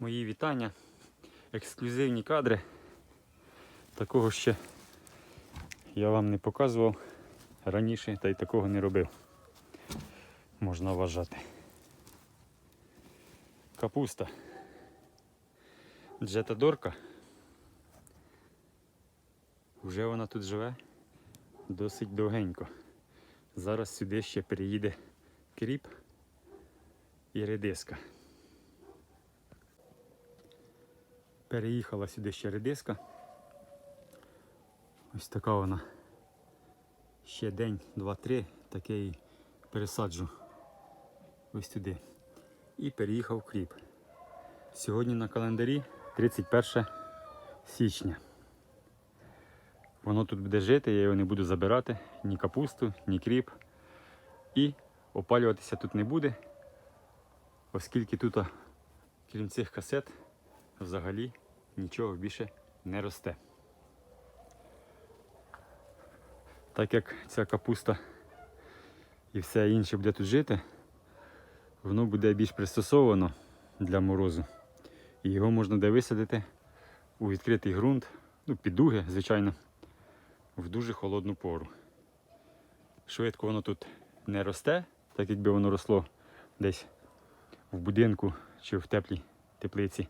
Мої вітання, ексклюзивні кадри. Такого ще я вам не показував раніше, та й такого не робив. Можна вважати. Капуста. Джетадорка. Вже вона тут живе досить довгенько. Зараз сюди ще переїде кріп і редиска. Переїхала сюди ще редиска. Ось така вона. Ще день, два-три, таке і пересаджу ось туди. І переїхав кріп. Сьогодні на календарі 31 січня. Воно тут буде жити, я його не буду забирати, ні капусту, ні кріп. І опалюватися тут не буде, оскільки тут, крім цих касет, взагалі нічого більше не росте. Так як ця капуста і все інше буде тут жити, воно буде більш пристосовано для морозу. І його можна де висадити у відкритий ґрунт, ну, під дуги, звичайно, в дуже холодну пору. Швидко воно тут не росте, так якби воно росло десь в будинку чи в теплій теплиці.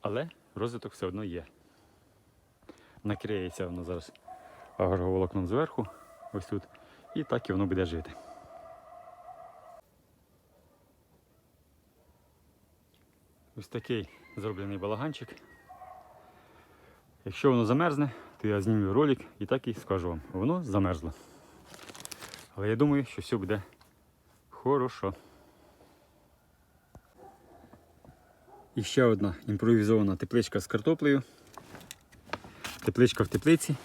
Але розвиток все одно є. Накриється воно зараз агроволокном зверху, ось тут, і так і воно буде жити. Ось такий зроблений балаганчик. Якщо воно замерзне, то я зніму ролик і так і скажу вам. Воно замерзло. Але я думаю, що все буде хорошо. І ще одна імпровізована тепличка з картоплею. Тепличка в теплиці.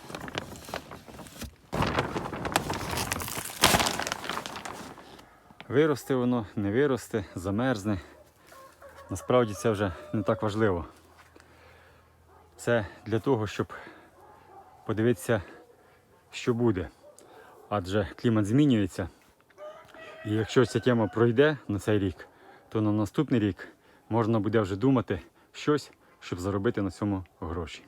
Виросте воно, не виросте, замерзне. Насправді це вже не так важливо. Це для того, щоб подивитися, що буде. Адже клімат змінюється. І якщо ця тема пройде на цей рік, то на наступний рік можна буде вже думати щось, щоб заробити на цьому гроші.